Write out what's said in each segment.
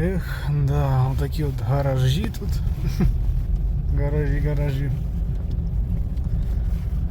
Ех, да, отакі от гаражі тут. гаражі, гаражі.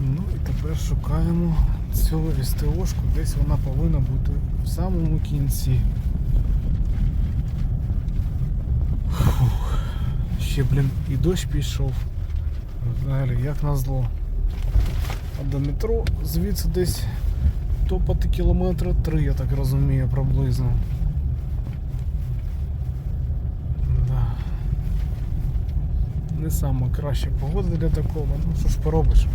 Ну і тепер шукаємо цю СТОшку, десь вона повинна бути в самому кінці. Фух. Ще, блін, і дощ пішов. Взагалі, як назло. А до метро звідси десь топати кілометра три, я так розумію, приблизно. Не сама краща погода для такого, ну що ж поробиш.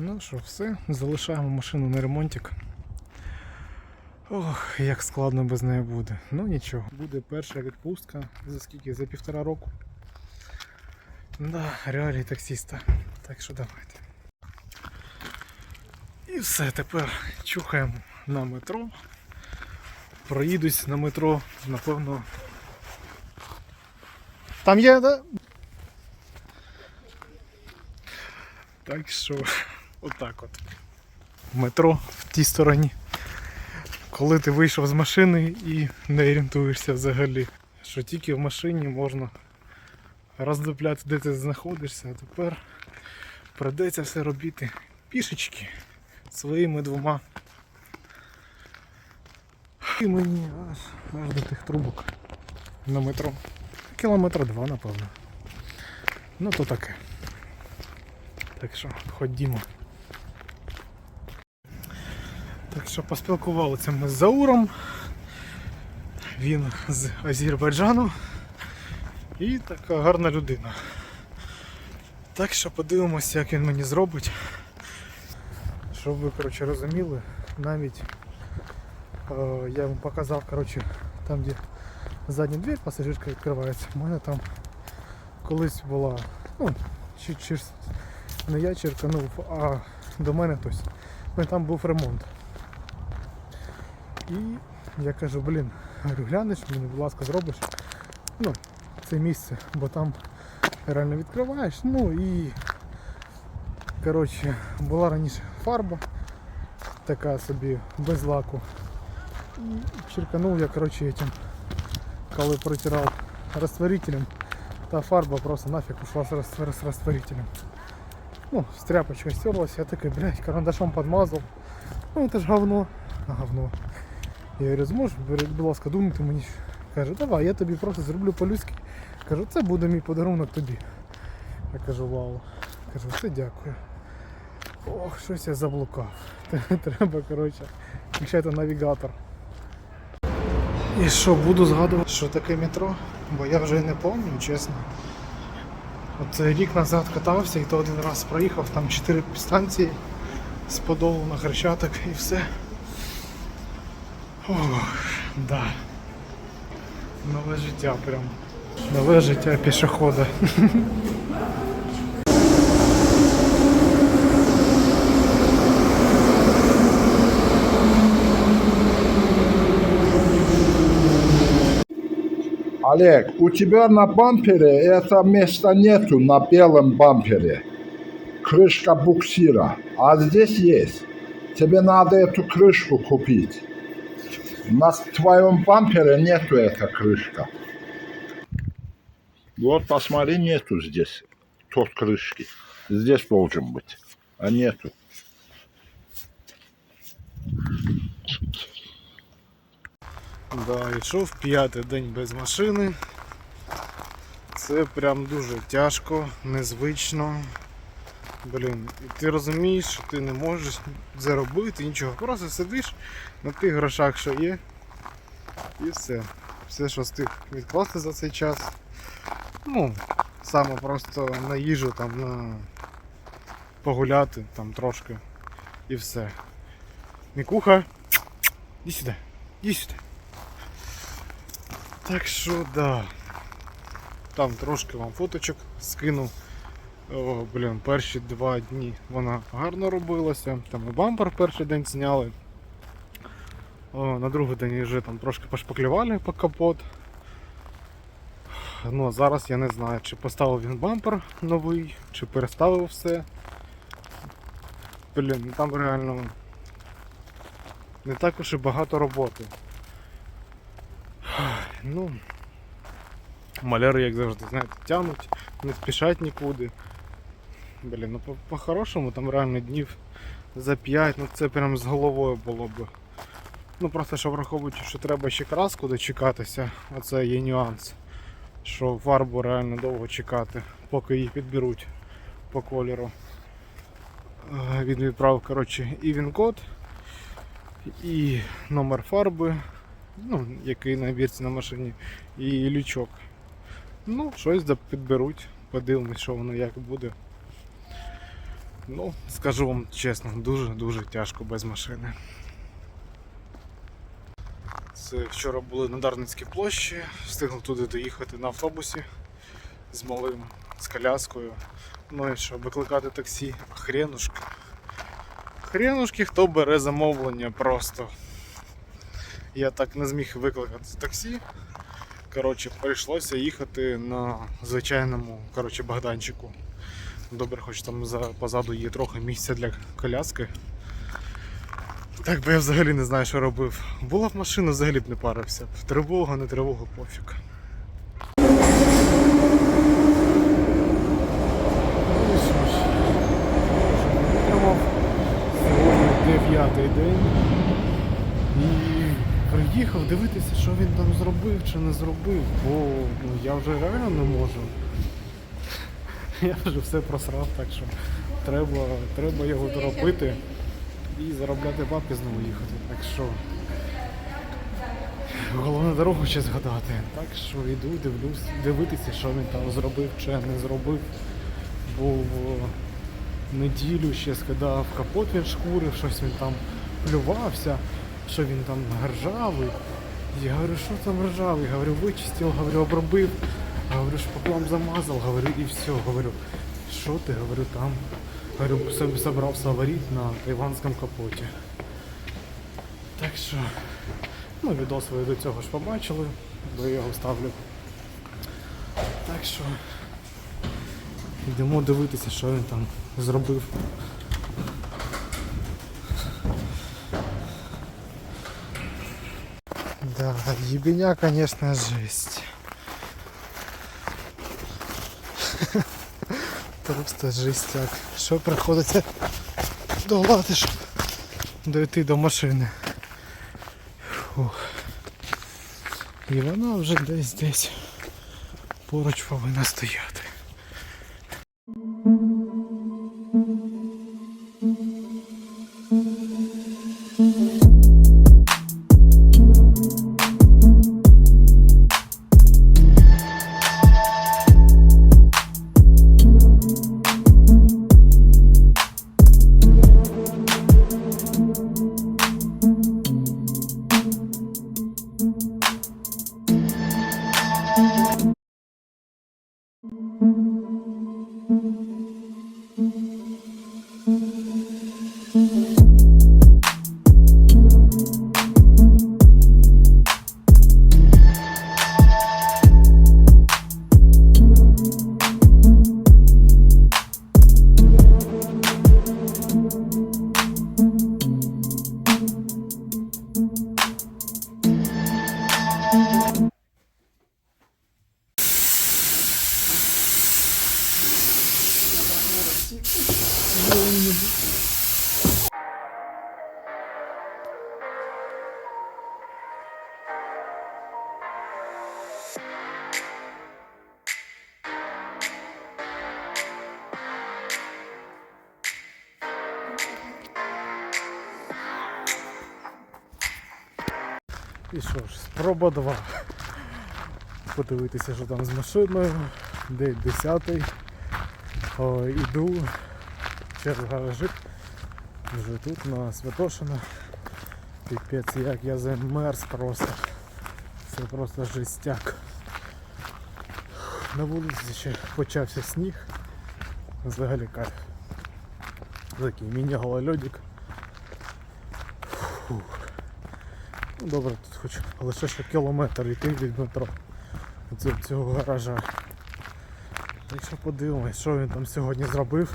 Ну що, все, залишаємо машину на ремонтик. Ох, як складно без неї буде. Ну нічого, буде перша відпустка за скільки? За півтора року. Да, реалії таксіста. Так що давайте. І все, тепер чухаємо на метро. Проїдусь на метро, напевно. Там є, да? Так що, отак от. Метро в тій стороні. Коли ти вийшов з машини і не орієнтуєшся взагалі. Що тільки в машині можна роздупляти, де ти знаходишся, а тепер придеться все робити пішечки своїми двома. І мені аж, аж до тих трубок на метро. Кілометра два, напевно. Ну то таке. Так що ходімо. Так що поспілкувалися ми з Зауром. Він з Азербайджану. І така гарна людина. Так що подивимося, як він мені зробить. Щоб ви коротше, розуміли, навіть е, я йому показав коротше, там де задня двір пасажирка відкривається. У мене там колись була, ну, чи, чи, не я черканув, а до мене хтось. Там був ремонт. І я кажу, блін, говорю, глянеш мені, будь ласка, зробиш ну, це місце, бо там реально відкриваєш. Ну і коротше, була раніше фарба, така собі без лаку. І черканув я коротше, этим, коли протирав розтворителем, та фарба просто нафиг ушла з з розтворителем. Ну, с тряпочкой стерлась, я такой, блядь, карандашом подмазал. Ну это ж говно. А, говно. Я говорю, зможеш, будь ласка, думати мені. Каже, давай, я тобі просто зроблю по-людськи. Кажу, це буде мій подарунок тобі. Я кажу, вау. Кажу, все дякую. Ох, щось я заблукав. Треба, коротше, включати навігатор. І що, буду згадувати, що таке метро, бо я вже не пам'ятаю, чесно. От рік назад катався і то один раз проїхав, там 4 станції з подолу на Хрещатик і все. Ох, да. Нове життя прям. Нове життя пішохода. Олег, у тебя на бампере это места нету на белом бампере. Крышка буксира. А здесь есть. Тебе надо эту крышку купить. На твоем бампере нету эта крышка. Вот посмотри, нету здесь тот крышки. Здесь должен быть. А нету. Да, йшов п'ятий день без машини. Це прям дуже тяжко, незвично. Блін, і ти розумієш, що ти не можеш заробити нічого. Просто сидиш на тих грошах, що є. І все. Все, що встиг відкласти за цей час. Ну, саме просто на їжу, там, на погуляти там трошки. І все. Мікуха, іди сюди, іди сюди. Так що да. Там трошки вам фоточок скину. О, блін, перші два дні вона гарно робилася. Там і бампер перший день зняли. О, на другий день вже там трошки пошпаклювали по капот. Ну, зараз я не знаю, чи поставив він бампер новий, чи переставив все. Блін, ну там реально не так уж і багато роботи. Ну, маляри, як завжди, знаєте, тянуть, не спішать нікуди. Блін, ну по- по-хорошому там реально днів за 5, ну це прям з головою було б. Ну просто що враховуючи, що треба ще краску дочекатися, оце є нюанс. Що фарбу реально довго чекати, поки її підберуть по кольору. Е, Він відправив коротше, і він-код, і номер фарби, ну, який на бірці на машині, і лючок. Ну, щось підберуть, подивимось, що воно як буде. Ну, скажу вам чесно, дуже-дуже тяжко без машини. Це вчора були на Дарницькій площі, встигнув туди доїхати на автобусі з малим, з коляскою. Ну і що, викликати таксі, хренушки. Хренушки, хто бере замовлення просто. Я так не зміг викликати таксі. Коротше, прийшлося їхати на звичайному коротше, Богданчику. Добре, хоч там за, позаду є трохи місця для коляски. Так би я взагалі не знаю, що робив. Була б машина, взагалі б не парився. Тривога, не тривога, пофіг. Сьогодні дев'ятий день. І приїхав дивитися, що він там зробив чи не зробив, бо ну, я вже реально не можу. Я вже все просрав, так що треба, треба його доробити і заробляти бабки знову їхати. Так що головне дорогу ще згадати. Так що йду, дивлюсь, дивитися, що він там зробив чи не зробив. Бо в неділю ще скидав капот він шкурив, щось він там плювався, що він там ржавий. Я говорю, що там ржавий? Говорю, вичистив, говорю, обробив. Говорю, шпаклом замазал, говорю, и все, говорю, что ты, говорю, там, говорю, собі собрався аварить на тайванському капоті. Так що, ну, відос ви до цього ж побачили, бо я його ставлю. Так що, йдемо дивитися, що він там зробив. Да, ебеня, конечно, жесть. Просто жестяк. Що приходиться долати, щоб дойти до машини. Фух. І вона вже десь десь поруч повинна стояти. І що ж, спроба 2. Подивитися, що там з машиною. День 10. О, іду через гаражик. Вже тут на Святошина. Піпець, як я замерз просто. Це просто жестяк. На вулиці ще почався сніг. Взагалі кайф. Такий міні-голольодик. Фух. Добре, тут хоч лише ще кілометр йти від метро до цього гаража. Так що подивимось, що він там сьогодні зробив.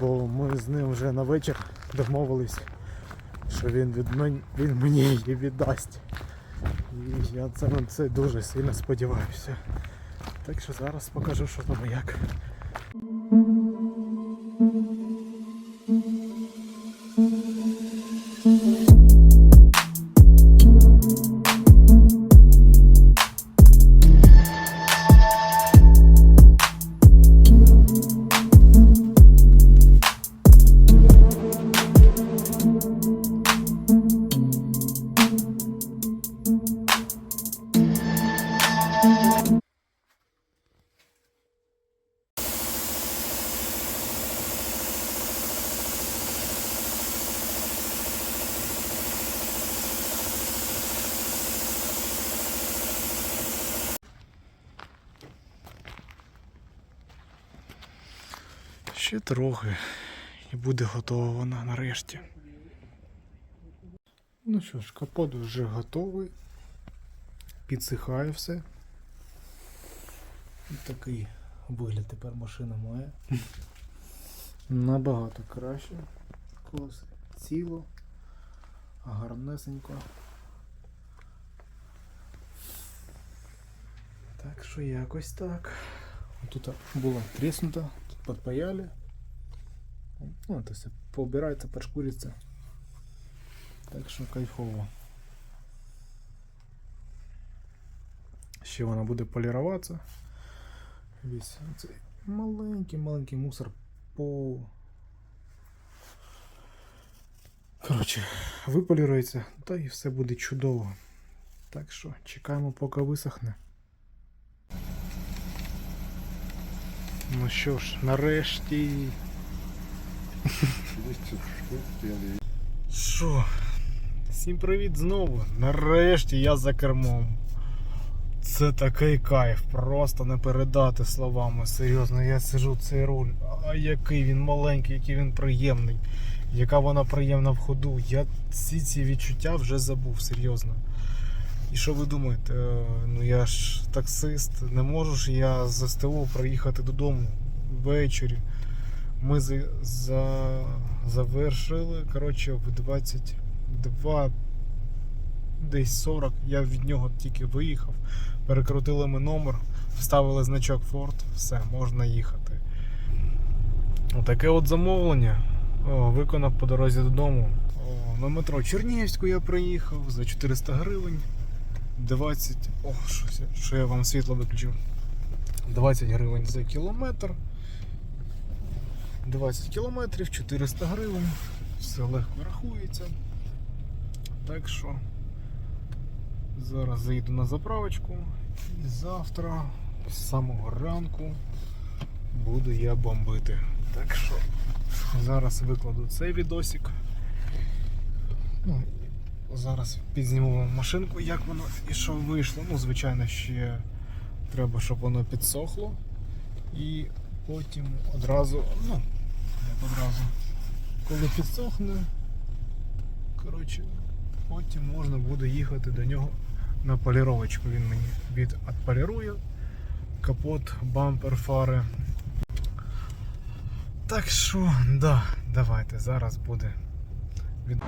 Бо ми з ним вже на вечір домовились, що він, від мен... він мені її віддасть. І я це це дуже сильно сподіваюся. Так що зараз покажу, що там і як. Трохи і буде готова вона нарешті. Ну що ж, капот вже готовий. Підсихає все. Такий вигляд тепер машина має. Набагато краще. Колесо ціло, гарнесенько. Так що якось так. Тут була треснута, тут подпаяли. Ну, это все поубирается, подшкурится. Так що кайфово. Ще вона буде поліруватися. Весь цей маленький-маленький мусор по. Коротше, виполірується, та і все буде чудово. Так що чекаємо, поки висохне. Ну що ж, нарешті. Що? Всім привіт знову. Нарешті я за кермом. Це такий кайф, просто не передати словами. Серйозно, я сижу цей руль. А який він маленький, який він приємний, яка вона приємна в ходу. Я всі ці відчуття вже забув, серйозно. І що ви думаєте? Е, Ну я ж таксист, не можу ж я з СТО приїхати додому ввечері. Ми за, за, завершили коротше, в 22 десь 40. Я від нього тільки виїхав. Перекрутили ми номер, вставили значок Ford, все, можна їхати. Отаке от замовлення. О, виконав по дорозі додому. О, на метро Чернігівську я приїхав за 400 гривень. 20. О, я- що я вам світло виключив. 20 гривень за кілометр. 20 кілометрів, 400 гривень. Все легко рахується. Так що зараз заїду на заправочку і завтра з самого ранку буду я бомбити. Так що зараз викладу цей відосик. Ну, зараз підзніму вам машинку, як воно і що вийшло. Ну, звичайно, ще треба, щоб воно підсохло. І потім одразу, ну, як одразу, коли підсохне, коротше, потім можна буде їхати до нього на поліровочку. Він мені відполірує капот, бампер, фари. Так що, да, давайте, зараз буде. Від...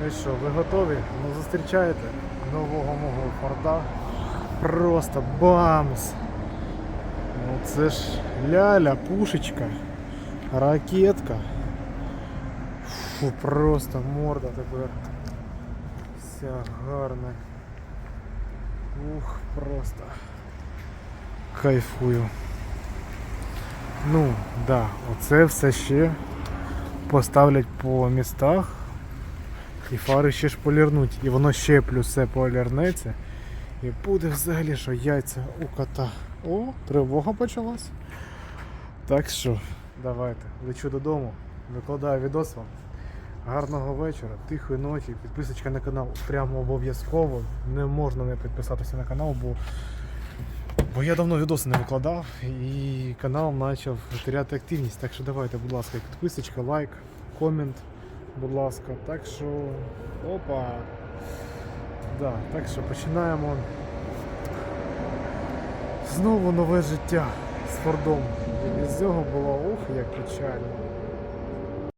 Ну і що, ви готові? Ну зустрічаєте нового мого Форда. Просто бамс! Ну це ж ляля, пушечка, ракетка. Фу, просто морда тепер. Вся гарна. Ух, просто кайфую. Ну, да, оце все ще поставлять по містах. І фари ще ж полірнуть, і воно ще плюс все полірнеться. І буде взагалі, що яйця у кота. О, тривога почалась. Так що, давайте, лечу додому, викладаю відос вам. Гарного вечора, тихої ночі. Підписочка на канал прямо обов'язково. Не можна не підписатися на канал, бо, бо я давно відоси не викладав і канал почав теряти активність. Так що давайте, будь ласка, підписочка, лайк, комент, будь ласка. Так що. Опа. Да, так що починаємо знову нове життя з Фордом. І без цього було ух, як печально.